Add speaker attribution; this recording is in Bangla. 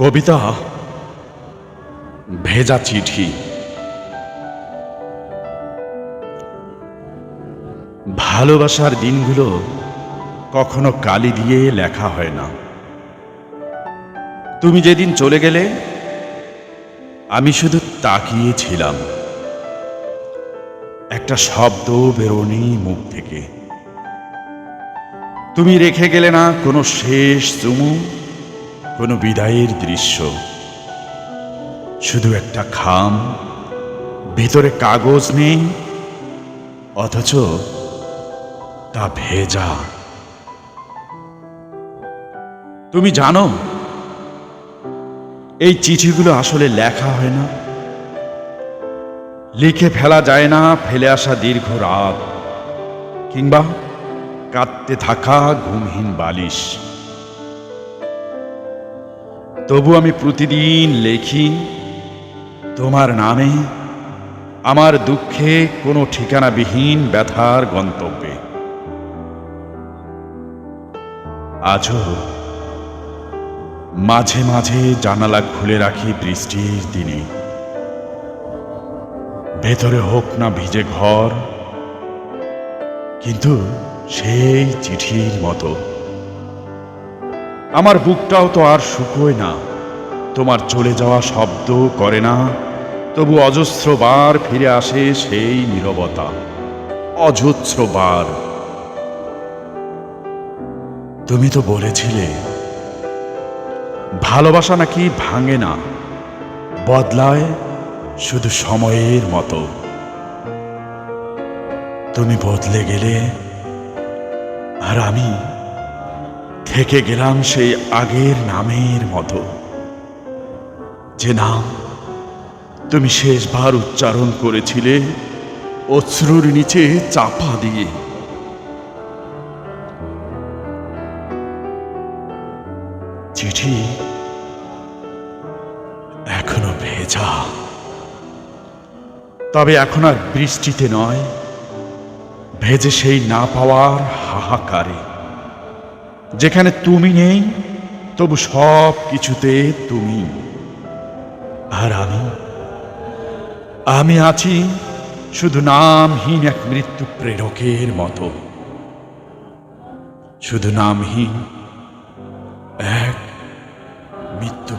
Speaker 1: কবিতা, ভেজা চিঠি, ভালোবাসার দিনগুলো কখনো কালি দিয়ে লেখা হয় না। তুমি যেদিন চলে গেলে, আমি শুধু তাকিয়েছিলাম। একটা শব্দ বেরোনি মুখ থেকে। তুমি রেখে গেলে না কোনো শেষ চুমু? কোনো বিদায়ের দৃশ্য। শুধু একটা খাম, ভিতরে কাগজ নেই, অথচ তা ভেজা। তুমি জানো, এই চিঠিগুলো আসলে লেখা হয় না। লিখে ফেলা যায় না, ফেলে আসা দীর্ঘ রাত। কিংবা কাঁদতে থাকা ঘুমহীন বালিশ। তবু আমি প্রতিদিন লেখি, তোমার নামে আমার দুঃখে কোনো ঠিকানাবিহীন ব্যথার গন্তব্যে। আজও মাঝে মাঝে জানালা খুলে রাখি বৃষ্টির দিনে। ভেতরে হোক না ভিজে ঘর, কিন্তু সেই চিঠির মতো। আমার বুকটাও তো আর শুকোয় না। তোমার চলে যাওয়া শব্দ করে না। তবু অজস্র বার ফিরে আসে সেই নীরবতা। অজস্র বার। তুমি তো বলেছিলে, ভালোবাসা নাকি ভাঙে না। বদলায় শুধু সময়ের মতো। তুমি বদলে গেলে আর আমি থেকে গেলাম সেই আগের নামের মতো। যে নাম তুমি শেষবার উচ্চারণ করেছিলে, অশ্রুর নিচে চাপা দিয়ে। চিঠি এখনও ভেজা। তবে এখন আর বৃষ্টিতে নয়, ভেজে সেই না পাওয়ার হাহাকারে। যেখানে তুমি নেই, তবু সব কিছুতে তুমি। আর আমি আমি আছি শুধু নামহীন এক মৃত্যু প্রেরকের মতো। শুধু নামহীন এক মৃত্যু